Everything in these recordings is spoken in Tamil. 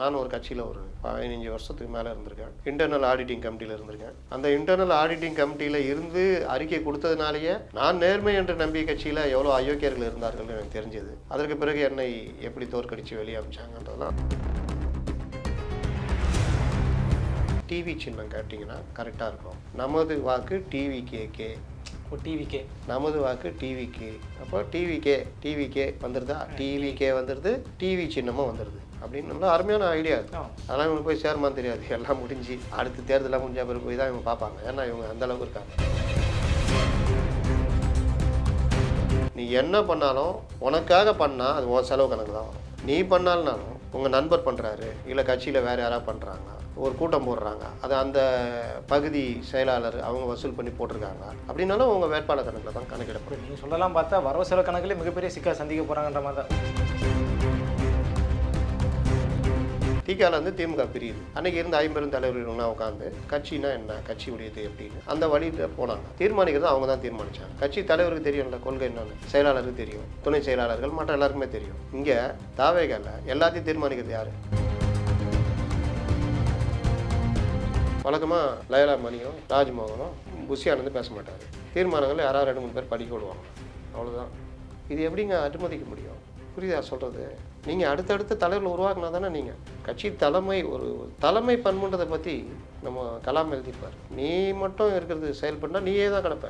நான் ஒரு கட்சியில் ஒரு பதினஞ்சு வருஷத்துக்கு மேலே இருந்திருக்கேன். இன்டர்னல் ஆடிட்டிங் கமிட்டியில் இருந்திருக்கேன். அந்த இன்டர்னல் ஆடிட்டிங் கமிட்டியில் இருந்து அறிக்கை கொடுத்ததுனாலேயே நான் நேர்மை என்று நம்பிய கட்சியில் எவ்வளோ அயோக்கியர்கள் இருந்தார்கள் எனக்கு தெரிஞ்சது. அதற்கு பிறகு என்னை எப்படி தோற்கடித்து வெளியே அமிச்சாங்கன்றதெல்லாம் டிவி சின்னம் கேட்டிங்கன்னா கரெக்டாக இருக்கும். நமது வாக்கு டிவி கே ஓ டிவிக்கே நமது வாக்கு டிவிக்கு அப்போ டிவிக்கே டிவிக்கே வந்துடுதா டிவிக்கே வந்துடுது டிவி சின்னமும் வந்துடுது அப்படின்னு அருமையான ஐடியா. அதெல்லாம் இவங்களுக்கு போய் சேருமான்னு தெரியாது. எல்லாம் முடிஞ்சு அடுத்து தேர்தலாம் முடிஞ்ச பிறகு போய் தான் இவங்க பார்ப்பாங்க. ஏன்னா இவங்க அந்த அளவுக்கு இருக்காங்க. நீ என்ன பண்ணாலும் உனக்காக பண்ணால் அது உன் செலவு கணக்கு தான். நீ பண்ணாலும்னாலும் உங்கள் நண்பர் பண்ணுறாரு இல்லை கட்சியில் வேறு யாராவது பண்ணுறாங்க ஒரு கூட்டம் போடுறாங்க அது அந்த பகுதி செயலாளர் அவங்க வசூல் பண்ணி போட்டிருக்காங்க. அப்படின்னாலும் உங்கள் வேட்பாளர் கணக்கில் தான் கணக்கிடப்படும். நீங்கள் சொல்லலாம் பார்த்தா வரவு செலவு கணக்கிலே மிகப்பெரிய சிக்கல் சந்திக்க போகிறாங்கன்ற மாதிரி தான். திகால வந்து திமுக பிரியுது. அன்னைக்கு இருந்த ஐம்பெரும் ஒன்றா உட்காந்து கட்சினா என்ன கட்சி உடையது அப்படின்னு அந்த வழியில் போனாங்க. தீர்மானிக்கிறது அவங்க தான் தீர்மானிச்சாங்க. கட்சி தலைவருக்கு தெரியும்ல கொள்கை என்னன்னு. செயலாளருக்கு தெரியும். துணை செயலாளர்கள் மற்ற எல்லாருக்குமே தெரியும். இங்கே தாவேகல்ல எல்லாத்தையும் தீர்மானிக்கிறது யாரு? வழக்கமாக லயலா மணியும் ராஜ்மோகனும் புஷி பேச மாட்டார். தீர்மானங்கள் யாராவது ரெண்டு மூணு பேர் படிக்க விடுவாங்க. அவ்வளோதான் இது எப்படிங்க அனுமதிக்க முடியும்? புரியுதா சொல்கிறது நீங்கள் அடுத்தடுத்த தலைவர்கள் உருவாக்குனா தானே நீங்கள் கட்சி தலைமை ஒரு தலைமை பண்புன்றதை பற்றி நம்ம கலாம் எழுதிப்பார் நீ மட்டும் இருக்கிறது செயல்பட்டால் நீயே தான் கிடப்ப.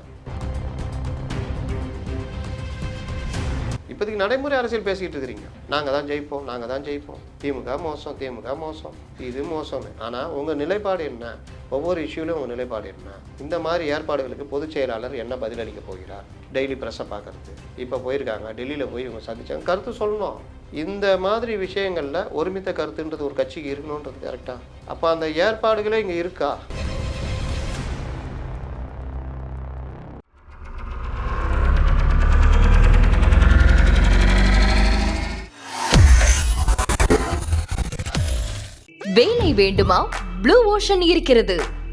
இப்போதைக்கு நடைமுறை அரசியல் பேசிக்கிட்டு இருக்கிறீங்க. நாங்கள் தான் ஜெயிப்போம் நாங்கள் தான் ஜெயிப்போம். திமுக மோசம் திமுக மோசம். இது மோசம் ஆனால் உங்கள் நிலைப்பாடு என்ன? ஒவ்வொரு இஷ்யூலையும் உங்கள் நிலைப்பாடு என்ன? இந்த மாதிரி ஏற்பாடுகளுக்கு பொதுச் செயலாளர் என்ன பதிலளிக்க போகிறார்? டெய்லி ப்ரெஸ்ஸை பார்க்கறது. இப்போ போயிருக்காங்க டெல்லியில் போய் இவங்க சந்திச்சாங்க. கருத்து சொல்லணும். இந்த மாதிரி விஷயங்களில் ஒருமித்த கருத்துன்றது ஒரு கட்சிக்கு இருக்கணுன்றது கரெக்டாக அப்போ அந்த ஏற்பாடுகளே இங்கே இருக்கா? வேலை வேண்டுமா? ப்ளூ ஓஷன் இருக்கிறது.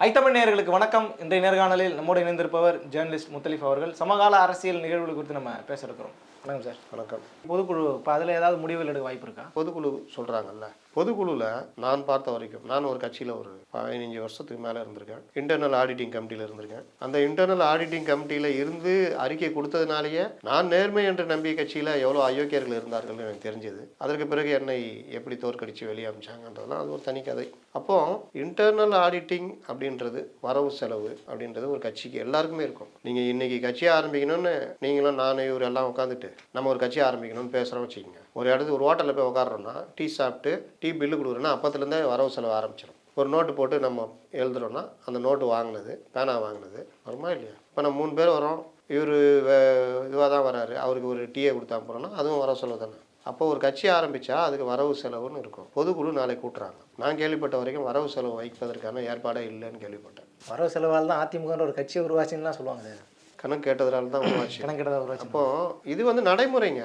ஐத்தமிழ் நேயர்களுக்கு வணக்கம். இன்றைய நேர்காணலில் நம்மோடு இணைந்திருப்பவர் ஜேர்னலிஸ்ட் முத்தலிஃப் அவர்கள். சமகால அரசியல் நிகழ்வுகள் குறித்து நம்ம பேச இருக்கிறோம். வணக்கம் சார். வணக்கம். பொதுக்குழு இப்போ அதில் ஏதாவது முடிவுகள் எடுக்க வாய்ப்பு இருக்கா? பொதுக்குழு சொல்கிறாங்கல்ல பொதுக்குழுவில் நான் பார்த்த வரைக்கும் நான் ஒரு கட்சியில் ஒரு பதினஞ்சு வருஷத்துக்கு மேலே இருந்திருக்கேன். இன்டர்னல் ஆடிட்டிங் கமிட்டியில் இருந்திருக்கேன். அந்த இன்டர்னல் ஆடிட்டிங் கமிட்டியில் இருந்து அறிக்கை கொடுத்ததுனாலேயே நான் நேர்மை என்று நம்பிய கட்சியில் எவ்வளோ அயோக்கியர்கள் இருந்தார்கள் எனக்கு தெரிஞ்சது. அதற்கு பிறகு என்னை எப்படி தோற்கடித்து வெளியே அமிச்சாங்கன்றதெல்லாம் அது ஒரு தனி கதை. அப்போது இன்டர்னல் ஆடிட்டிங் அப்படின்றது வரவு செலவு அப்படின்றது ஒரு கட்சிக்கு எல்லாருக்குமே இருக்கும். நீங்கள் இன்னைக்கு கட்சியை ஆரம்பிக்கணும்னு நீங்களும் நான் இவர் எல்லாம் உட்காந்துட்டு நம்ம ஒரு கட்சி ஆரம்பிக்கணும்னு பேசுகிறோம் வச்சுக்கோங்க. ஒரு இடத்துக்கு ஒரு ஹோட்டலில் போய் உட்காடுறோன்னா டீ சாப்பிட்டு டீ பில்லு கொடுக்குறோன்னா அப்பத்துலேருந்தே வரவு செலவு ஆரம்பிச்சிடும் ஒரு நோட்டு போட்டு நம்ம எழுதுறோன்னா அந்த நோட்டு வாங்கினது பேனா வாங்கினது வருமா இல்லையா? இப்போ நம்ம மூணு பேர் வரோம் இவர் இதுவாக தான் வராரு அவருக்கு ஒரு டீயை கொடுத்தா போகிறோம்னா அதுவும் வரவு செலவு தானே. அப்போ ஒரு கட்சி ஆரம்பித்தா அதுக்கு வரவு செலவுன்னு இருக்கும். பொதுக்குழு நாளைக்கு கூட்டுறாங்க. நான் கேள்விப்பட்ட வரைக்கும் வரவு செலவு வைப்பதற்கான ஏற்பாடே இல்லைன்னு கேள்விப்பட்டேன். வரவு செலவால் தான் அதிமுகன்ற ஒரு கட்சி உருவாச்சுன்னுலாம் சொல்லுவாங்க கணக்கு கேட்டதுனால தான் உருவாச்சு கணக்கிட்ட உருவாச்சு அப்போ இது வந்து நடைமுறைங்க.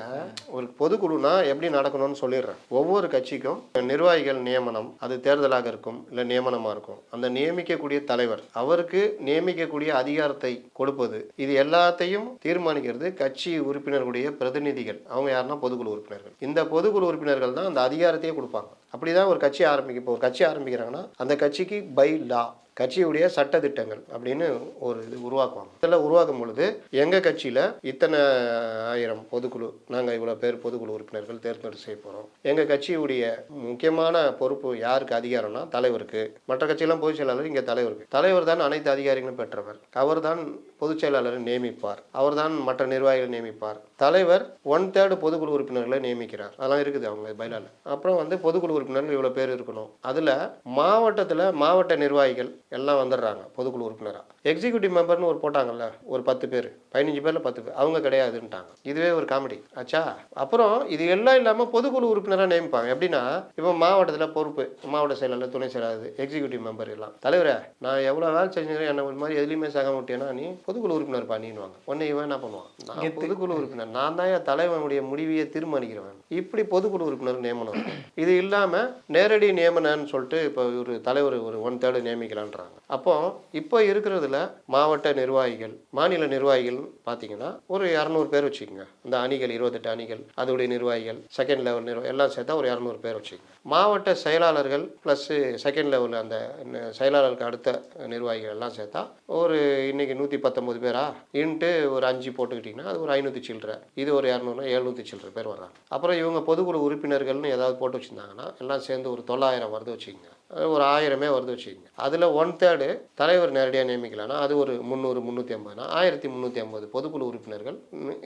ஒரு பொதுக்குழுனா எப்படி நடக்கணும்னு சொல்லிடுறேன். ஒவ்வொரு கட்சிக்கும் நிர்வாகிகள் நியமனம் அது தேர்தலாக இருக்கும் இல்லை நியமனமாக இருக்கும். அந்த நியமிக்கக்கூடிய தலைவர் அவருக்கு நியமிக்கக்கூடிய அதிகாரத்தை கொடுப்பது இது எல்லாத்தையும் தீர்மானிக்கிறது கட்சி உறுப்பினர்களுடைய பிரதிநிதிகள். அவங்க யாருன்னா பொதுக்குழு உறுப்பினர்கள். இந்த பொதுக்குழு உறுப்பினர்கள் தான் அந்த அதிகாரத்தையே கொடுப்பாங்க. அப்படிதான் ஒரு கட்சி ஆரம்பிக்க இப்போ ஒரு கட்சி ஆரம்பிக்கிறாங்கன்னா அந்த கட்சிக்கு பை லா கட்சியுடைய சட்ட திட்டங்கள் அப்படின்னு ஒரு இது உருவாக்குவாங்க. இதெல்லாம் உருவாக்கும் பொழுது எங்கள் கட்சியில் இத்தனை ஆயிரம் பொதுக்குழு நாங்கள் இவ்வளோ பேர் பொதுக்குழு உறுப்பினர்கள் தேர்ந்தெடுத்து செய்ய போகிறோம் எங்கள் கட்சியுடைய முக்கியமான பொறுப்பு யாருக்கு அதிகாரம்னா தலைவருக்கு. மற்ற கட்சியெல்லாம் பொதுச் செயலாளர் இங்கே தலைவருக்கு. தலைவர் தான் அனைத்து அதிகாரிகளும் பெற்றவர். அவர் தான் பொதுச் செயலாளரை நியமிப்பார். அவர் தான் மற்ற நிர்வாகிகளை நியமிப்பார். தலைவர் ஒன் தேர்டு பொதுக்குழு உறுப்பினர்களை நியமிக்கிறார். அதெல்லாம் இருக்குது அவங்க பயிலால் அப்புறம் வந்து பொதுக்குழு உறுப்பினர்கள் இவ்வளோ பேர் இருக்கணும். அதில் மாவட்டத்தில் மாவட்ட நிர்வாகிகள் எல்லாம் வந்துடுறாங்க பொதுக்குழு உறுப்பினராக எக்ஸிக்யூட்டிவ் மெம்பர்னு ஒரு போட்டாங்கல்ல ஒரு பத்து பேர் பதினஞ்சு பேரில் பத்து பேர் அவங்க கிடையாதுன்ட்டாங்க. இதுவே ஒரு காமெடி ஆச்சா அப்புறம் இது எல்லாம் இல்லாமல் பொதுக்குழு உறுப்பினராக நியமிப்பாங்க எப்படின்னா இப்போ மாவட்டத்தில் பொறுப்பு மாவட்ட செயலாளர் துணை செயலாளர் எக்ஸிக்யூட்டிவ் மெம்பர் எல்லாம். தலைவரே நான் எவ்வளோ வேலை செஞ்சுக்கிறேன் என்ன ஒரு மாதிரி எதுலையுமே சாக மாட்டேன்னா நீ பொதுக்குழு உறுப்பினர் பண்ணிடுவாங்க. உடனே இவன் என்ன பண்ணுவான்? நான் பொதுக்குழு உறுப்பினர். நான் தான் என் தலைவனுடைய முடிவையை தீர்மானிக்கிறவன். இப்படி பொதுக்குழு உறுப்பினர் நியமனம். இது இல்லாமல் நேரடி நியமனம்னு சொல்லிட்டு இப்போ ஒரு தலைவர் ஒரு ஒன் தேர்டு நியமிக்கலான்றாங்க அப்போ இப்போ இருக்கிறதுல மாவட்ட நிர்வாகிகள் மாநில நிர்வாகிகள் பார்த்தீங்கன்னா ஒரு இரநூறு பேர் வச்சுக்கோங்க. இந்த அணிகள் இருபத்தெட்டு அணிகள் அதோடைய நிர்வாகிகள் செகண்ட் லெவல் நிர்வாகம் எல்லாம் சேர்த்தா ஒரு இரநூறு பேர் வச்சுக்கோங்க. மாவட்ட செயலாளர்கள் ப்ளஸ்ஸு செகண்ட் லெவல் அந்த செயலாளருக்கு அடுத்த நிர்வாகிகள் எல்லாம் சேர்த்தா ஒரு இன்னைக்கு நூற்றி பத்தொம்பது பேரா? இன்ட்டு ஒரு அஞ்சு போட்டுக்கிட்டிங்கன்னா அது ஒரு ஐநூற்றி சில்லற. இது ஒரு இரநூறுனா எழுநூற்றி சில்லற பேர் வர்றாங்க. அப்புறம் இவங்க பொதுக்குழு உறுப்பினர்கள்னு ஏதாவது போட்டு வச்சுருந்தாங்கன்னா எல்லாம் சேர்ந்து ஒரு தொள்ளாயிரம் வருது வச்சுக்கோங்க. ஒரு ஆயிரமே வருது வச்சுக்கோங்க. அதில் ஒன் தேர்டு தலைவர் நேரடியாக நியமிக்கலாம்னா அது ஒரு முந்நூறு முந்நூற்றி ஐம்பதுனா ஆயிரத்தி முந்நூற்றி ஐம்பது பொதுக்குழு உறுப்பினர்கள்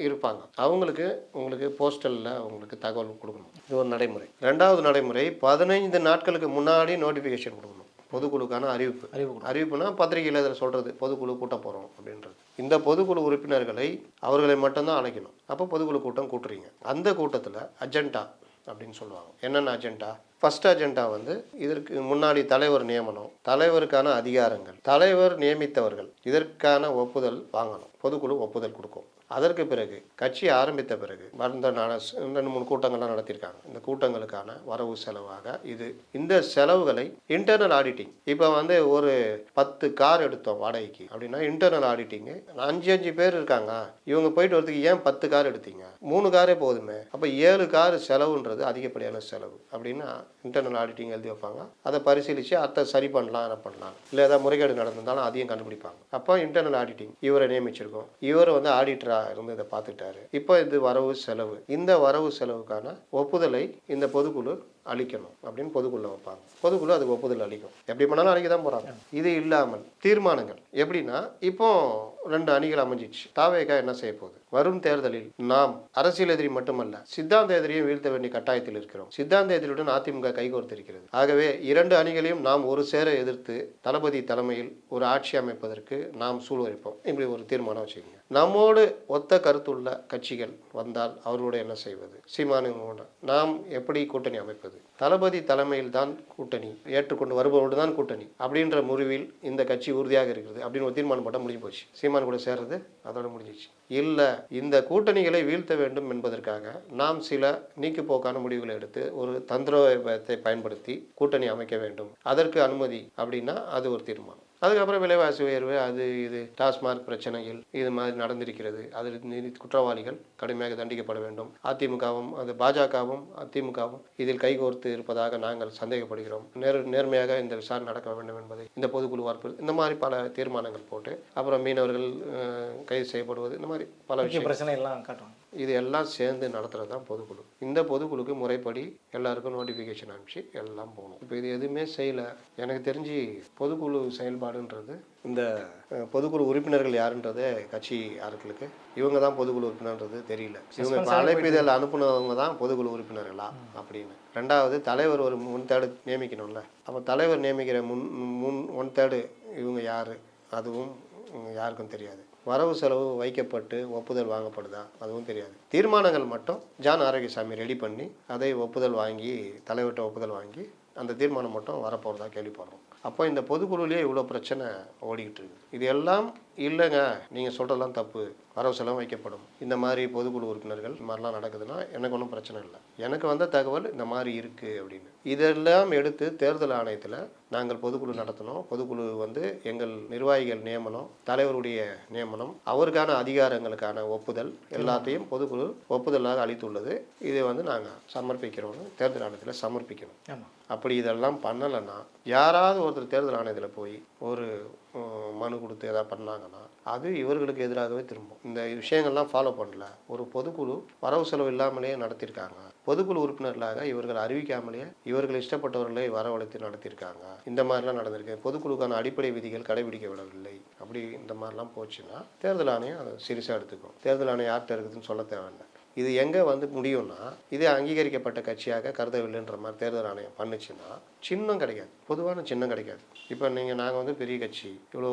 இருப்பாங்க. அவங்களுக்கு உங்களுக்கு போஸ்டலில் உங்களுக்கு தகவல் கொடுக்கணும். இது ஒரு நடைமுறை. ரெண்டாவது நடைமுறை பதினைந்து நாட்களுக்கு முன்னாடி நோட்டிஃபிகேஷன் கொடுக்கணும். பொதுக்குழுக்கான அறிவிப்பு. அறிவு அறிவிப்புனா பத்திரிகையில் இதில் சொல்கிறது பொதுக்குழு கூட்ட போகிறோம் அப்படின்றது. இந்த பொதுக்குழு உறுப்பினர்களை அவர்களை மட்டும்தான் அழைக்கணும். அப்போ பொதுக்குழு கூட்டம் கூட்டுறீங்க. அந்த கூட்டத்தில் அஜெண்டா அப்படின்னு சொல்லுவாங்க. என்னென்ன அஜெண்டா ஃபர்ஸ்ட் அஜெண்டா வந்து இதற்கு முன்னாடி தலைவர் நியமனம் தலைவருக்கான அதிகாரங்கள் தலைவர் நியமித்தவர்கள் இதற்கான ஒப்புதல் வாங்கணும் பொதுக்குழு ஒப்புதல் கொடுக்கும். அதற்கு பிறகு கட்சி ஆரம்பித்த பிறகு வந்த நட ரெண்டு மூணு கூட்டங்கள்லாம் நடத்தியிருக்காங்க. இந்த கூட்டங்களுக்கான வரவு செலவாக இது. இந்த செலவுகளை இன்டர்னல் ஆடிட்டிங் இப்போ வந்து ஒரு பத்து கார் எடுத்தோம் வாடகைக்கு அப்படின்னா இன்டர்னல் ஆடிட்டிங்கு அஞ்சு அஞ்சு பேர் இருக்காங்க. இவங்க போயிட்டு வரதுக்கு ஏன் பத்து கார் எடுத்தீங்க? மூணு காரே போதுமே. அப்போ ஏழு கார் செலவுன்றது அதிகப்படியான செலவு அப்படின்னா இன்டர்னல் ஆடிட்டிங் எழுதி வைப்பாங்க. அதை பரிசீலித்து அதை சரி பண்ணலாம் என்ன பண்ணலாம். இல்லை ஏதாவது முறைகேடு நடந்திருந்தாலும் அதையும் கண்டுபிடிப்பாங்க. அப்போ இன்டர்னல் ஆடிட்டிங் இவரை நியமிச்சிருக்கோம். இவர் வந்து ஆடிட்டராக இருந்து இதை பார்த்துட்டாரு இப்போ இது வரவு செலவு. இந்த வரவு செலவுக்கான ஒப்புதலை இந்த பொதுக்குழு அளிக்கணும் அப்படின்னு பொதுக்குள்ள வைப்பாங்க. பொதுக்குழு அதுக்கு ஒப்புதல் அளிக்கும். எப்படி பண்ணாலும் அளிக்க தான் போகிறாங்க இது இல்லாமல் தீர்மானங்கள். எப்படின்னா இப்போ ரெண்டு அணிகள் அமைஞ்சிச்சு தாவேகா என்ன செய்ய போகுது? வரும் தேர்தலில் நாம் அரசியல் எதிரி மட்டுமல்ல சித்தாந்த எதிரியும் வீழ்த்த வேண்டிய கட்டாயத்தில் இருக்கிறோம். சித்தாந்த எதிரியுடன் அதிமுக கைகோர்த்திருக்கிறது ஆகவே இரண்டு அணிகளையும் நாம் ஒரு சேர எதிர்த்து தளபதி தலைமையில் ஒரு ஆட்சி அமைப்பதற்கு நாம் சூழ்வரிப்போம் இப்படி ஒரு தீர்மானம் வச்சுக்கோங்க. நம்மோடு ஒத்த கருத்துள்ள கட்சிகள் வந்தால் அவர்களோடு என்ன செய்வது? சீமானுங்களோட நாம் எப்படி கூட்டணி அமைப்பது? தளபதி தலைமையில் தான் கூட்டணி ஏற்றுக்கொண்டு வருபவரோடு தான் கூட்டணி அப்படின்ற முறிவில் இந்த கட்சி உறுதியாக இருக்கிறது அப்படின்னு ஒரு தீர்மானம் போட்டால் முடிஞ்சு போச்சு. சீமான் கூட சேர்றது அதோட முடிஞ்சிச்சு. இல்லை இந்த கூட்டணிகளை வீழ்த்த வேண்டும் என்பதற்காக நாம் சில நீக்குப்போக்கான முடிவுகளை எடுத்து ஒரு தந்திரோபத்தை பயன்படுத்தி கூட்டணி அமைக்க வேண்டும். அதற்கு அனுமதி அப்படின்னா அது ஒரு தீர்மானம். அதுக்கப்புறம் விலைவாசி உயர்வு அது இது டாஸ்மாக் பிரச்சனைகள் இது மாதிரி நடந்திருக்கிறது. அதில் குற்றவாளிகள் கடுமையாக தண்டிக்கப்பட வேண்டும். அதிமுகவும் அது பாஜகவும் அதிமுகவும் இதில் கைகோர்த்து இருப்பதாக நாங்கள் சந்தேகப்படுகிறோம். நேர் நேர்மையாக இந்த விசாரணை நடக்க வேண்டும் என்பதை இந்த பொதுக்குழு வார்ப்பு இந்த மாதிரி பல தீர்மானங்கள் போட்டு அப்புறம் மீனவர்கள் கைது செய்யப்படுவது இந்த மாதிரி பல விஷயம் பிரச்சனை எல்லாம் காட்டுவாங்க. இது எல்லாம் சேர்ந்து நடத்துறது தான் பொதுக்குழு. இந்த பொதுக்குழுக்கு முறைப்படி எல்லாருக்கும் நோட்டிஃபிகேஷன் அனுப்பிச்சு எல்லாம் போகணும். இப்போ இது எதுவுமே செய்யலை. எனக்கு தெரிஞ்சு பொதுக்குழு செயல்பாடுன்றது இந்த பொதுக்குழு உறுப்பினர்கள் யாருன்றதே கட்சி ஆட்களுக்கு இவங்க தான் பொதுக்குழு உறுப்பினர்ன்றது தெரியல. இவங்க அழைப்பிதழ் அனுப்புனவங்க தான் பொதுக்குழு உறுப்பினர்களா அப்படின்னு. ரெண்டாவது தலைவர் ஒரு முன் தேர்டு நியமிக்கணும்ல. அப்போ தலைவர் நியமிக்கிற முன் முன் ஒன் தேர்டு இவங்க யார்? அதுவும் யாருக்கும் தெரியாது. வரவு செலவு வைக்கப்பட்டு ஒப்புதல் வாங்கப்படுதா? அதுவும் தெரியாது. தீர்மானங்கள் மட்டும் ஜான் ஆரோக்கியசாமி ரெடி பண்ணி அதை ஒப்புதல் வாங்கி தலைவர்கிட்ட ஒப்புதல் வாங்கி அந்த தீர்மானம் மட்டும் வரப்போகிறதா கேள்விப்படுறோம். அப்போ இந்த பொதுக்குழுலேயே இவ்வளோ பிரச்சனை ஓடிக்கிட்டு இருக்குது. இது எல்லாம் இல்லைங்க நீங்கள் சொல்கிறதெல்லாம் தப்பு. வரவு செலவு வைக்கப்படும். இந்த மாதிரி பொதுக்குழு உறுப்பினர்கள் இந்த மாதிரிலாம் நடக்குதுன்னா எனக்கு ஒன்றும் பிரச்சனை இல்லை. எனக்கு வந்த தகவல் இந்த மாதிரி இருக்குது அப்படின்னு. இதெல்லாம் எடுத்து தேர்தல் ஆணையத்தில் நாங்கள் பொதுக்குழு நடத்தினோம் பொதுக்குழு வந்து எங்கள் நிர்வாகிகள் நியமனம் தலைவருடைய நியமனம் அவருக்கான அதிகாரங்களுக்கான ஒப்புதல் எல்லாத்தையும் பொதுக்குழு ஒப்புதலாக அளித்துள்ளது. இதை வந்து நாங்கள் சமர்ப்பிக்கிறோம்னு தேர்தல் ஆணையத்தில் சமர்ப்பிக்கணும். அப்படி இதெல்லாம் பண்ணலைன்னா யாராவது ஒருத்தர் தேர்தல் ஆணையத்தில் போய் ஒரு மனு கொடுத்து எதாவது பண்ணாங்கன்னா அது இவர்களுக்கு எதிராகவே திரும்பும். இந்த விஷயங்கள்லாம் ஃபாலோ பண்ணல. ஒரு பொதுக்குழு வரவு செலவு இல்லாமலேயே நடத்தியிருக்காங்க பொதுக்குழு உறுப்பினர்களாக இவர்கள் அறிவிக்காமலேயே இவர்கள் இஷ்டப்பட்டவர்களை வரவழைத்து நடத்தியிருக்காங்க இந்த மாதிரிலாம் நடந்திருக்கு. பொதுக்குழுக்கான அடிப்படை விதிகள் கடைபிடிக்கப்படவில்லை அப்படி இந்த மாதிரிலாம் போச்சுன்னா தேர்தல் ஆணையம் அதை சீரியஸாக எடுத்துக்கும். தேர்தல் ஆணையம் யார்கிட்ட இருக்குதுன்னு சொல்ல தேவையில்லை. இது எங்கே வந்து முடியும்னா இதே அங்கீகரிக்கப்பட்ட கட்சியாக கருதவில்லைன்ற மாதிரி தேர்தல் ஆணையம் பண்ணுச்சுன்னா சின்னம் கிடைக்காது. பொதுவான சின்னம் கிடைக்காது. இப்போ நீங்கள் நாங்கள் வந்து பெரிய கட்சி. இவ்வளோ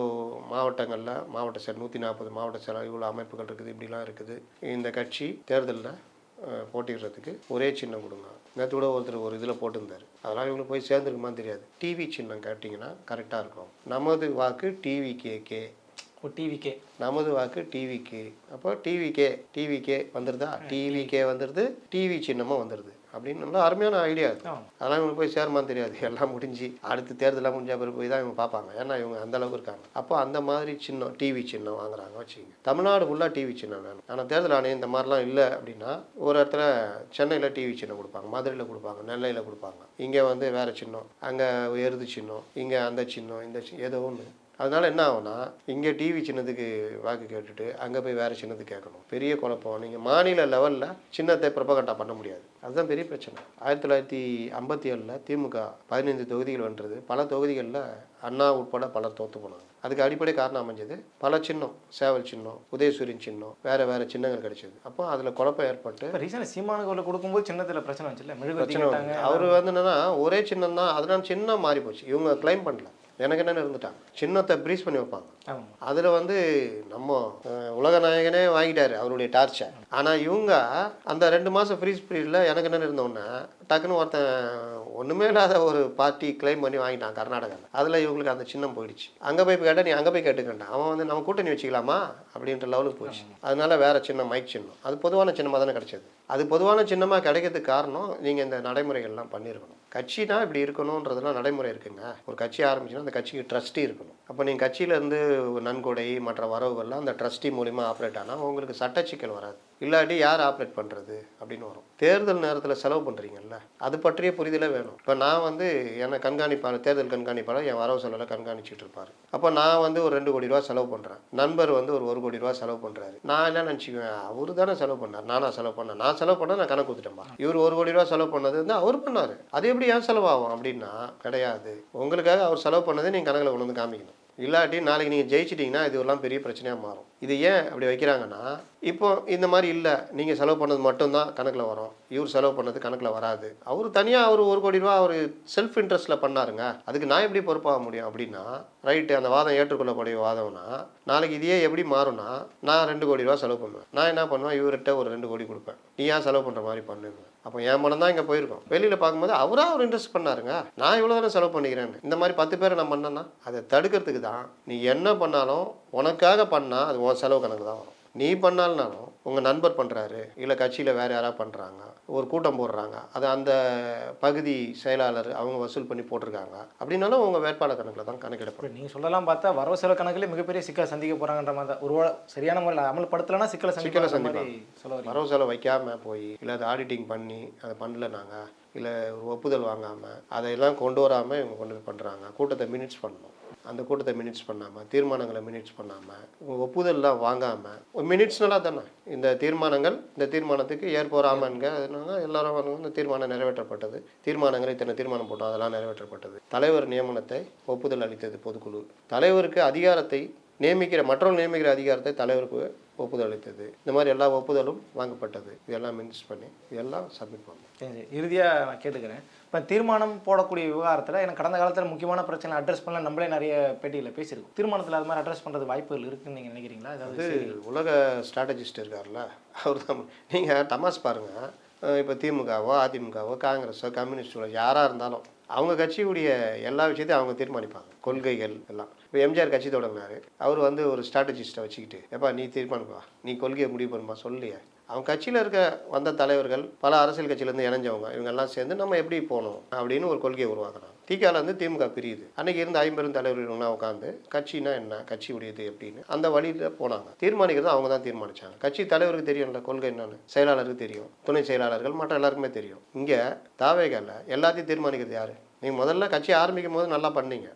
மாவட்டங்களில் மாவட்ட செயல் நூற்றி நாற்பது மாவட்ட செயலாளர் இவ்வளோ அமைப்புகள் இருக்குது இப்படிலாம் இருக்குது. இந்த கட்சி தேர்தலில் போட்டிடுறதுக்கு ஒரே சின்னம் கொடுங்க. நேற்று கூட ஒருத்தர் ஒரு இதில் போட்டிருந்தார். அதெல்லாம் இவங்களுக்கு போய் சேர்ந்துருக்குமான்னு தெரியாது. டிவி சின்னம் கேட்டிங்கன்னா கரெக்டாக இருக்கும். நமது வாக்கு டிவி கே ஒரு டிவிக்கே நமது வாக்கு டிவிக்கு அப்போ டிவிக்கே டிவிக்கே வந்துடுதா டிவிக்கே வந்துடுது டிவி சின்னமும் வந்துடுது அப்படின்னு நல்லா அருமையான ஐடியா ஆமா. அதெல்லாம் இவங்களுக்கு போய் சேருமான்னு தெரியாது எல்லாம் முடிஞ்சு அடுத்து தேர்தலாம் முடிஞ்ச பிறகு போய் தான் இவங்க பார்ப்பாங்க ஏன்னா இவங்க அந்த அளவுக்கு இருக்காங்க அப்போ அந்த மாதிரி சின்னம் டிவி சின்னம் வாங்குறாங்க வச்சுக்கோங்க தமிழ்நாடு ஃபுல்லாக டிவி சின்னம் வேணும் ஆனால் தேர்தல் ஆணையம் இந்த மாதிரிலாம் இல்லை அப்படின்னா ஒரு இடத்துல சென்னையில் டிவி சின்னம் கொடுப்பாங்க மதுரையில் கொடுப்பாங்க நெல்லையில் கொடுப்பாங்க இங்கே வந்து வேறு சின்னம் அங்கே எருது சின்னம் இங்கே அந்த சின்னம் இந்த ஏதோ ஒன்று அதனால என்ன ஆகும்னா இங்கே டிவி சின்னத்துக்கு வாக்கு கேட்டுட்டு அங்கே போய் வேறு சின்னத்துக்கு கேட்கணும். பெரிய குழப்பம். நீங்கள் மாநில லெவலில் சின்னத்தை ப்ரொபகண்டா பண்ண முடியாது. அதுதான் பெரிய பிரச்சனை. ஆயிரத்தி தொள்ளாயிரத்தி ஐம்பத்தி ஏழில் திமுக பதினைந்து தொகுதிகள் வென்றது. பல தொகுதிகளில் அண்ணா உட்பட பலர் தோத்து போனாங்க. அதுக்கு அடிப்படை காரணம் அமைஞ்சது பல சின்னம். சேவல் சின்னம் உதயசூரியன் சின்னம் வேறு வேறு சின்னங்கள் கிடைச்சது. அப்போ அதில் குழப்பம் ஏற்பட்டு ரீசெண்டாக சீமானுக்கு கொடுக்கும்போது சின்னத்தில் பிரச்சனை வந்துச்சுல்ல? பிரச்சனை அவர் வந்து என்னன்னா ஒரே சின்னம் தான் அதனால சின்னம் மாறி போச்சு இவங்க கிளைம் பண்ணல. எனக்கு என்னென்னு இருந்துட்டாங்க சின்னத்தை ப்ரீஸ் பண்ணி வைப்பாங்க. அதில் வந்து நம்ம உலக நாயகனே வாங்கிட்டாரு அவருடைய டார்ச்சை ஆனால் இவங்க அந்த ரெண்டு மாதம் ஃப்ரீஸ் பீரியடில் எனக்கு என்ன இருந்தோன்னே டக்குன்னு ஒருத்தன் ஒன்றுமே இல்லாத ஒரு பார்ட்டி கிளைம் பண்ணி வாங்கிட்டான் கர்நாடகாவில் அதில் இவங்களுக்கு அந்த சின்னம் போயிடுச்சு. அங்கே போய் கேட்டால் நீ அங்கே போய் கேட்டுக்கண்டான் அவன் வந்து நம்ம கூட்டணி வச்சுக்கலாமா? அப்படின்ற லெவலுக்கு போச்சு. அதனால வேற சின்னம் மைக் சின்னம். அது பொதுவான சின்னமாக தானே கிடைச்சது. அது பொதுவான சின்னமாக கிடைக்கிறதுக்கு காரணம் நீங்கள் இந்த நடைமுறைகள்லாம் பண்ணியிருக்கணும் கட்சினா இப்படி இருக்கணுன்றதெல்லாம் நடைமுறை இருக்குங்க. ஒரு கட்சி ஆரம்பிச்சுன்னா அந்த கட்சிக்கு ட்ரஸ்டி இருக்கணும். அப்போ நீங்கள் கட்சியிலேருந்து நன்கொடை மற்ற வரவுகள்லாம் அந்த ட்ரஸ்டி மூலிமா ஆப்ரேட் ஆனால் உங்களுக்கு சட்ட சிக்கல் வராது. இல்லாட்டி யார் ஆப்ரேட் பண்ணுறது அப்படின்னு வரும். தேர்தல் நேரத்தில் செலவு பண்ணுறீங்கல்ல அது பற்றிய புரிதலே வேணும். இப்போ நான் வந்து என்னை கண்காணிப்பாளர் தேர்தல் கண்காணிப்பாளர் என் வரவு செலவில் கண்காணிச்சிட்டு இருப்பார். அப்போ நான் வந்து ஒரு ரெண்டு கோடி ரூபா செலவு பண்ணுறேன் நண்பர் வந்து ஒரு ஒரு கோடி ரூபா செலவு பண்ணுறாரு நான் என்ன நினச்சிக்குவேன்? அவர் தானே செலவு பண்ணார். நானா செலவு பண்ணேன் நான் செலவு பண்ண நான் கணக்கு கொடுத்துட்டேன்பா இவர் ஒரு கோடி ரூபா செலவு பண்ணது வந்து அவர் பண்ணார். அது எப்படி ஏன் செலவாகும் அப்படின்னா கிடையாது. உங்களுக்காக அவர் செலவு பண்ணதை நீங்கள் கணக்கில் கொண்டு வந்து காமிக்கணும். இல்லாட்டி நாளைக்கு நீங்கள் ஜெயிச்சிட்டிங்கன்னா இதுவெல்லாம் பெரிய பிரச்சனையாக மாறும். இது ஏன் அப்படி வைக்கிறாங்கன்னா இப்போ இந்த மாதிரி இல்லை. நீங்கள் செலவு பண்ணது மட்டும்தான் கணக்கில் வரும். இவர் செலவு பண்ணது கணக்கில் வராது. அவர் தனியாக அவர் ஒரு கோடி ரூபா அவர் செல்ஃப் இன்ட்ரெஸ்ட்டில் பண்ணாருங்க. அதுக்கு நான் எப்படி பொறுப்பாக முடியும் அப்படின்னா ரைட்டு அந்த வாதம் ஏற்றுக்கொள்ளக்கூடிய வாதம்னா நாளைக்கு இதையே எப்படி மாறும்னா நான் ரெண்டு கோடி ரூபா செலவு பண்ணுவேன். நான் என்ன பண்ணுவேன்? இவர்கிட்ட ஒரு ரெண்டு கோடி கொடுப்பேன். நீ ஏன் செலவு பண்ணுற மாதிரி பண்ணுங்க. அப்போ என் மனம் தான் இங்கே போயிருக்கோம். வெளியில் பார்க்கும்போது அவராக ஒரு இன்ட்ரெஸ்ட் பண்ணாருங்க. நான் இவ்வளோ தானே செலவு பண்ணிக்கிறேன்னு. இந்த மாதிரி பத்து பேரை நான் பண்ணேன்னா அதை தடுக்கிறதுக்கு தான் நீ என்ன பண்ணாலும் உனக்காக பண்ணால் அது உன் செலவு கணக்கு தான் வரும். நீ பண்ணாலும் உங்கள் நண்பர் பண்ணுறாரு இல்லை கட்சியில் வேறு யாராவது பண்ணுறாங்க ஒரு கூட்டம் போடுறாங்க அது அந்த பகுதி செயலாளர் அவங்க வசூல் பண்ணி போட்டிருக்காங்க அப்படின்னாலும் உங்கள் வேட்பாளர் கணக்கில் தான் கணக்கிடப்படும். இப்போ நீங்கள் சொல்லலாம் பார்த்தா வரவு செலவு கணக்கிலே மிகப்பெரிய சிக்கலை சந்திக்க போகிறாங்கன்ற மாதிரி தான். ஒரு சரியான முறையில் அமல்படுத்தலைன்னா சிக்கலை சிக்கலை வரீங்க. வரவு செலவு வைக்காம போய் இல்லை அதை ஆடிட்டிங் பண்ணி அதை பண்ணல நாங்கள் இல்லை ஒப்புதல் வாங்காமல் அதையெல்லாம் கொண்டு வராமல் இவங்க கொண்டு போய் பண்ணுறாங்க கூட்டத்தை மினிட்ஸ் பண்ணணும். அந்த கூட்டத்தை மினிட்ஸ் பண்ணாமல் தீர்மானங்களை மினிட்ஸ் பண்ணாமல் ஒப்புதல்லாம் வாங்காமல் மினிட்ஸ்னால தானே? இந்த தீர்மானங்கள் இந்த தீர்மானத்துக்கு ஏற்போராமன்க அதனால எல்லாரும் வந்து இந்த தீர்மானம் நிறைவேற்றப்பட்டது. தீர்மானங்கள் இத்தனை தீர்மானம் போட்டோம் அதெல்லாம் நிறைவேற்றப்பட்டது. தலைவர் நியமனத்தை ஒப்புதல் அளித்தது பொதுக்குழு. தலைவருக்கு அதிகாரத்தை நியமிக்கிற மற்றவர்கள் நியமிக்கிற அதிகாரத்தை தலைவருக்கு ஒப்புதல் அளித்தது. இந்த மாதிரி எல்லா ஒப்புதலும் வாங்கப்பட்டது. இதெல்லாம் மினிட்ஸ் பண்ணி இதெல்லாம் சப்மிட் பண்ணோம். இறுதியாக நான் கேட்டுக்கிறேன். இப்போ தீர்மானம் போடக்கூடிய விவகாரத்தில் எனக்கு கடந்த காலத்தில் முக்கியமான பிரச்சனை அட்ரஸ் பண்ணல நம்மளே நிறைய பேட்டியில் பேசியிருக்கோம். தீர்மானத்தில் அது மாதிரி அட்ரஸ் பண்ணுறது வாய்ப்புகள் இருக்குன்னு நீங்கள் நினைக்கிறீங்களா? அது அதாவது உலக ஸ்ட்ராட்டஜிஸ்ட் இருக்கார்ல அவர் தான். நீங்கள் தமாஸ் பாருங்கள் இப்போ திமுகவோ அதிமுகவோ காங்கிரஸோ கம்யூனிஸ்டோ யாராக இருந்தாலும் அவங்க கட்சியுடைய எல்லா விஷயத்தையும் அவங்க தீர்மானிப்பாங்க. கொள்கைகள் எல்லாம். இப்போ எம்ஜிஆர் கட்சி தொடங்கினாரு. அவர் வந்து ஒரு ஸ்ட்ராட்டஜிஸ்ட்டை வச்சுக்கிட்டு எப்பா நீ தீர்மானிப்பா. நீ கொள்கையை முடிவு பண்ணுப்பா. சொல்லியே. அவங்க கட்சியில் இருக்க வந்த தலைவர்கள் பல அரசியல் கட்சியிலேருந்து இணைஞ்சவங்க இவங்கெல்லாம் சேர்ந்து நம்ம எப்படி போகணும் அப்படின்னு ஒரு கொள்கையை உருவாக்குறாங்க. திகால இருந்து திமுக பிரியுது. அன்னைக்கு இருந்த ஐம்பெரும் தலைவர்கள்லாம் உட்காந்து கட்சினா என்ன? கட்சி உடையது அப்படின்னு அந்த வழியில் போனாங்க. தீர்மானிக்கிறது அவங்க தான் தீர்மானிச்சாங்க. கட்சி தலைவருக்கு தெரியும்ல கொள்கை என்னன்னு? செயலாளருக்கு தெரியும். துணை செயலாளர்கள் மற்ற எல்லாருக்குமே தெரியும். இங்கே தாவேகால எல்லாத்தையும் தீர்மானிக்கிறது யாரு? நீங்கள் முதல்ல கட்சி ஆரம்பிக்கும் போது நல்லா பண்ணீங்க.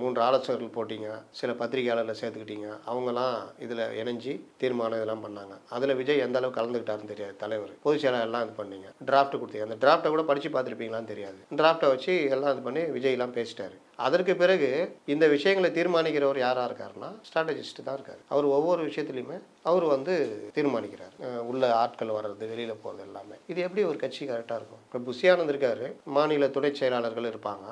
மூன்று ஆலோசகர்கள் போட்டிங்க. சில பத்திரிகையாளர்களை சேர்த்துக்கிட்டீங்க. அவங்கெல்லாம் இதில் இணைஞ்சு தீர்மானம் இதெல்லாம் பண்ணாங்க. அதில் விஜய் எந்த அளவுக்கு கலந்துக்கிட்டாருன்னு தெரியாது தலைவர். பொதுச் செயலாளர்லாம் இது பண்ணீங்க. டிராஃப்ட் கொடுத்தீங்க. அந்த டிராஃப்ட்டை கூட படித்து பார்த்துருப்பீங்களான்னு தெரியாது. டிராஃப்ட்டை வச்சு எல்லாம் இது பண்ணி விஜய்லாம் பேசிட்டாரு. அதற்கு பிறகு இந்த விஷயங்களை தீர்மானிக்கிறவர் யாராக இருக்காருன்னா ஸ்ட்ராட்டஜிஸ்ட் தான் இருக்கார். அவர் ஒவ்வொரு விஷயத்துலையுமே அவர் வந்து தீர்மானிக்கிறார். உள்ள ஆட்கள் வர்றது வெளியில் போகிறது எல்லாமே. இது எப்படி ஒரு கட்சி கரெக்டாக இருக்கும்? இப்போ புஷியானந்த் இருக்கார் மாநில துணை செயலாளர்கள் இருப்பாங்க.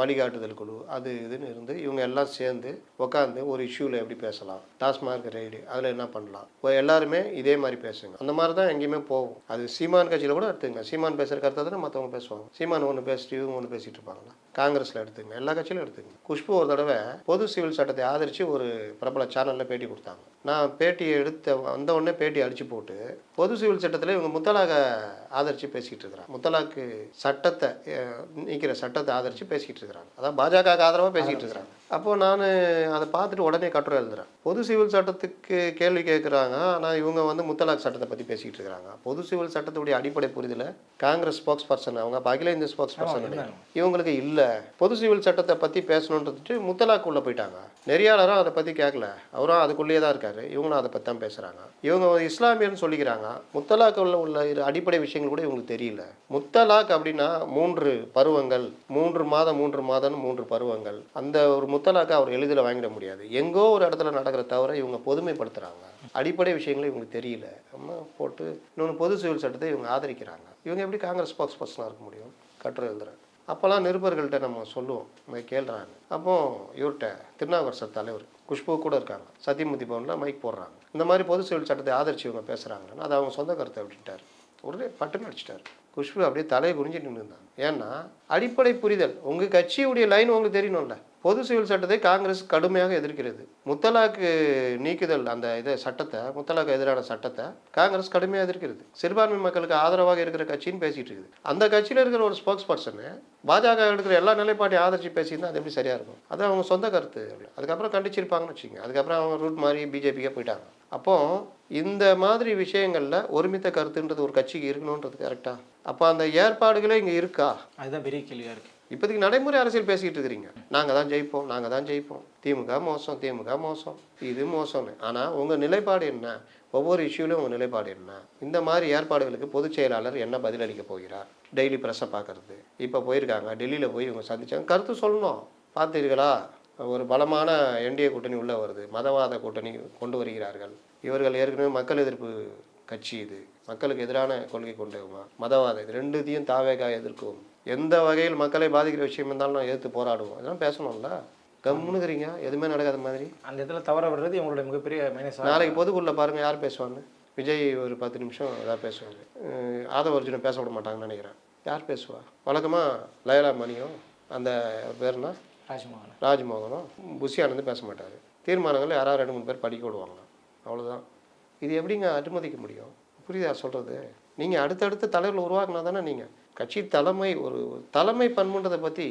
வழிகாட்டுதல் குழு அது இதுன்னு இருந்து இவங்க எல்லாம் சேர்ந்து உட்காந்து ஒரு இஷ்யூவில் எப்படி பேசலாம்? டாஸ்மார்க் ரைடு அதில் என்ன பண்ணலாம்? இப்போ எல்லாருமே இதே மாதிரி பேசுங்க. அந்த மாதிரி தான் எங்கேயுமே போகும். அது சீமான் கட்சியில் கூட எடுத்துங்க சீமான் பேசுகிற கருத்தை தானே மற்றவங்க பேசுவாங்க. சீமான் ஒன்று பேசிட்டு இவங்க ஒன்று பேசிகிட்டு இருப்பாங்களா? காங்கிரஸில் எடுத்துங்க எல்லா கட்சி கட்சியிலும் எடுத்துங்க குஷ்பு ஒரு தடவை பொது சிவில் சட்டத்தை ஆதரித்து ஒரு பிரபல சேனலில் பேட்டி கொடுத்தாங்க. நான் பேட்டியை எடுத்த வந்த உடனே பேட்டி அடிச்சு போட்டு பொது சிவில் சட்டத்தில் இவங்க முத்தலாக ஆதரித்து பேசிக்கிட்டு இருக்கிறாங்க. முத்தலாக்கு சட்டத்தை நீக்கிற சட்டத்தை ஆதரித்து பேசிக்கிட்டு இருக்கிறாங்க. அதான் பாஜகவுக்கு ஆதரவாக பேசிக்கிட்டு இருக்கிறாங்க. அப்போது நான் அதை பார்த்துட்டு உடனே கட்டுரை எழுதுறேன். பொது சிவில் சட்டத்துக்கு கேள்வி கேட்குறாங்க. ஆனால் இவங்க வந்து முத்தலாக் சட்டத்தை பற்றி பேசிக்கிட்டு இருக்கிறாங்க பொது சிவில் சட்டத்துடைய அடிப்படை புரிதலை காங்கிரஸ் ஸ்போக்ஸ் பர்சன் அவங்க அப்ப அகில இந்திய ஸ்போக்ஸ் பர்சன் இவங்களுக்கு இல்லை. பொது சிவில் சட்டத்தை பற்றி பேசணுன்றதுட்டு முத்தலாக் உள்ள போயிட்டாங்க. நெறியாளரும் அதை பற்றி கேட்கல அவரும் அதுக்குள்ளேயே தான் இருக்காரு. இவங்களும் அதை பற்றி தான் பேசுகிறாங்க இவங்க இஸ்லாமியர்னு சொல்லிக்கிறாங்க. முத்தலாக் உள்ள உள்ள இரு அடிப்படை விஷயங்கள் கூட இவங்களுக்கு தெரியல. முத்தலாக் அப்படின்னா மூன்று பருவங்கள். மூன்று மாதம் மூன்று மாதம் மூன்று பருவங்கள். அந்த ஒரு முத்தலாக்கை அவர் எளிதில் வாங்கிட முடியாது. எங்கோ ஒரு இடத்துல நடக்கிற தவிர இவங்க பொதுமைப்படுத்துகிறாங்க அடிப்படை விஷயங்களும் இவங்களுக்கு தெரியல. நம்ம போட்டு இன்னொன்று பொது சிவில் சட்டத்தை இவங்க ஆதரிக்கிறாங்க. இவங்க எப்படி காங்கிரஸ் ஸ்போக்ஸ் பர்சனாக இருக்க முடியும்? கட்டுரை எழுதுறேன் அப்போல்லாம் நிருபர்கள்ட்ட நம்ம சொல்லுவோம். நம்ம கேள்றாங்க. அப்போ இவர்கிட்ட திருநாவுக்கரசர் தலைவர் குஷ்பு கூட இருக்காங்க. சத்தியமூர்த்தி பவனில் மைக் போடுறாங்க. இந்த மாதிரி பொது சிவில் சட்டத்தை ஆதரிச்சு இவங்க பேசுகிறாங்கன்னு அது அவங்க சொந்த கருத்தை அப்படின்ட்டார் உடனே பட்டுன்னு அடிச்சிட்டார். குஷ்பு அப்படியே தலையை குறிஞ்சு நின்று இருந்தாங்க ஏன்னா அடிப்படை புரிதல். உங்கள் கட்சியுடைய லைன் உங்களுக்கு தெரியணும்ல. பொது சிவில் சட்டத்தை காங்கிரஸ் கடுமையாக எதிர்க்கிறது. முத்தலாக்கு நீக்குதல் அந்த இதை சட்டத்தை முத்தலாக்கு எதிரான சட்டத்தை காங்கிரஸ் கடுமையாக எதிர்க்கிறது. சிறுபான்மை மக்களுக்கு ஆதரவாக இருக்கிற கட்சின்னு பேசிட்டு இருக்குது. அந்த கட்சியில் இருக்கிற ஒரு ஸ்போக்ஸ் பர்சனு பாஜக எடுக்கிற எல்லா நிலைப்பாட்டையும் ஆதரிச்சு பேசியிருந்தா அது எப்படி சரியாக இருக்கும்? அது அவங்க சொந்த கருத்து. அதுக்கப்புறம் கண்டிச்சிருப்பாங்கன்னு வச்சுங்க அதுக்கப்புறம் அவங்க ரூட் மாதிரி பிஜேபிக்கே போயிட்டாங்க. அப்போ இந்த மாதிரி விஷயங்களில் ஒருமித்த கருத்துன்றது ஒரு கட்சிக்கு இருக்கணுன்றது கரெக்டாக அப்போ அந்த ஏற்பாடுகளே இங்கே இருக்கா? அதுதான் பெரிய கேள்வியாக இருக்குது இப்போதைக்கு நடைமுறை அரசியல் பேசிக்கிட்டு இருக்கிறீங்க. நாங்கள் தான் ஜெயிப்போம் நாங்கள் தான் ஜெயிப்போம். திமுக மோசம் திமுக மோசம். இது மோசம்னு. ஆனால் உங்கள் நிலைப்பாடு என்ன? ஒவ்வொரு இஷ்யூலையும் உங்கள் நிலைப்பாடு என்ன? இந்த மாதிரி ஏற்பாடுகளுக்கு பொதுச் செயலாளர் என்ன பதிலளிக்க போகிறார்? டெய்லி ப்ரெஸ்ஸை பார்க்கறது. இப்போ போயிருக்காங்க டெல்லியில் போய் இவங்க சந்திச்சாங்க. கருத்து சொல்லணும். பார்த்தீர்களா? ஒரு பலமான என்டிஏ கூட்டணி உள்ளே வருது. மதவாத கூட்டணி கொண்டு வருகிறார்கள். இவர்கள் ஏற்கனவே மக்கள் எதிர்ப்பு கட்சி இது. மக்களுக்கு எதிரான கொள்கை கொண்டவங்க மதவாதம் இது. ரெண்டுத்தையும் தாவேகா எதிர்க்கும். எந்த வகையில் மக்களை பாதிக்கிற விஷயம் இருந்தாலும் நான் எதிர்த்து போராடுவோம். அதெல்லாம் பேசணும்ல. கம்முனுக்கிறீங்க. எதுவுமே நடக்காத மாதிரி. அந்த இடத்துல தவற வர்றது இவங்களுடைய மிகப்பெரிய மைனஸ் நாளைக்கு பொதுக்குள்ள பாருங்க யார் பேசுவாங்க விஜய் ஒரு பத்து நிமிஷம் ஏதாவது பேசுவாங்க ஆதவ அர்ஜுனை பேச விட மாட்டாங்கன்னு நினைக்கிறேன். யார் பேசுவா? வழக்கமாக லயலா மணியும் அந்த பேர்னா ராஜ்மோகன். ராஜ்மோகனும் புஷி ஆனந்தும் பேச மாட்டார். தீர்மானங்கள் யாராவது ரெண்டு மூணு பேர் படிக்க விடுவாங்க அவ்வளவுதான். இது எப்படிங்க அனுமதிக்க முடியும்? புரியுதா சொல்கிறது நீங்கள் அடுத்தடுத்த தலைவர்கள் உருவாக்குனா தானே நீங்கள் கட்சி தலைமை ஒரு தலைமை பண்புன்றதை பற்றி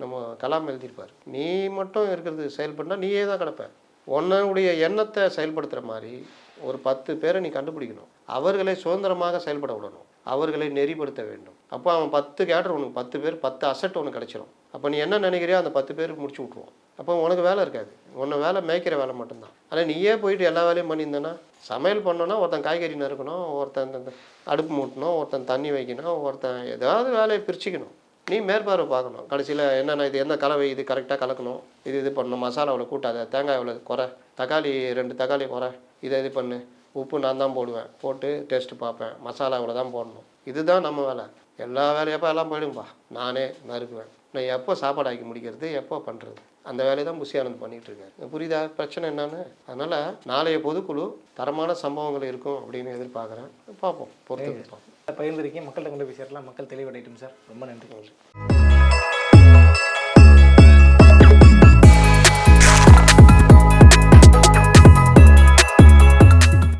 நம்ம கலாம் எழுதியிருப்பார். நீ மட்டும் இருக்கிறது செயல்பட்டா நீயே தான் கிடப்ப. உன்னுடைய எண்ணத்தை செயல்படுத்துகிற மாதிரி ஒரு பத்து பேரை நீ கண்டுபிடிக்கணும். அவர்களை சுதந்திரமாக செயல்பட விடணும். அவர்களை நெறிப்படுத்த வேண்டும். அப்போ அவன் பத்து கேட்டர் உனக்கு பத்து பேர் பத்து அசட் உனக்கு கிடச்சிரும். அப்போ நீ என்ன நினைக்கிறியோ அந்த பத்து பேருக்கு முடிச்சு விட்ருவோம் அப்போ உனக்கு வேலை இருக்காது. உன்னை வேலை மேய்க்கிற வேலை மட்டும்தான். ஆனால் நீயே போயிட்டு எல்லா வேலையும் பண்ணியிருந்தேன்னா சமையல் பண்ணோன்னா ஒருத்தன் காய்கறி நறுக்கணும் ஒருத்தன் இந்த- அடுப்பு மூட்டணும் ஒருத்தன் தண்ணி வைக்கணும் ஒருத்தன் ஏதாவது வேலையை பிரிச்சுக்கணும். நீ மேற்பார்வை பார்க்கணும். கடைசியில் என்னென்ன இது என்ன கலவை இது கரெக்டாக கலக்கணும். இது இது பண்ணணும். மசாலா அவ்வளோ கூட்டாத தேங்காய் அவ்வளோ குறை தக்காளி ரெண்டு தக்காளி குறை. இதை இது பண்ணு. உப்பு நான் தான் போடுவேன். போட்டு டேஸ்ட்டு பார்ப்பேன். மசாலா இவ்வளோ தான் போடணும். இதுதான் நம்ம வேலை. எல்லா வேலையப்போ எல்லாம் போயிடும்பா. நானே நறுக்குவேன். நான் எப்போ சாப்பாடு ஆக்கி முடிக்கிறது எப்போ பண்ணுறது அந்த வேலையை தான் புஷி ஆனந்த் பண்ணிட்டு இருக்காரு. புரியுதா? பிரச்சனை என்னன்னு? அதனால் நாளைய பொதுக்குழு தரமான சம்பவங்கள் இருக்கும் அப்படின்னு எதிர்பார்க்குறேன். பார்ப்போம். பொறுத்து பார்ப்போம் பகிர்ந்திருக்கீங்க மக்கள்கிட்ட கொண்டு போய் சேரலாம். மக்கள் தெளிவடையட்டும் சார். ரொம்ப நன்றி.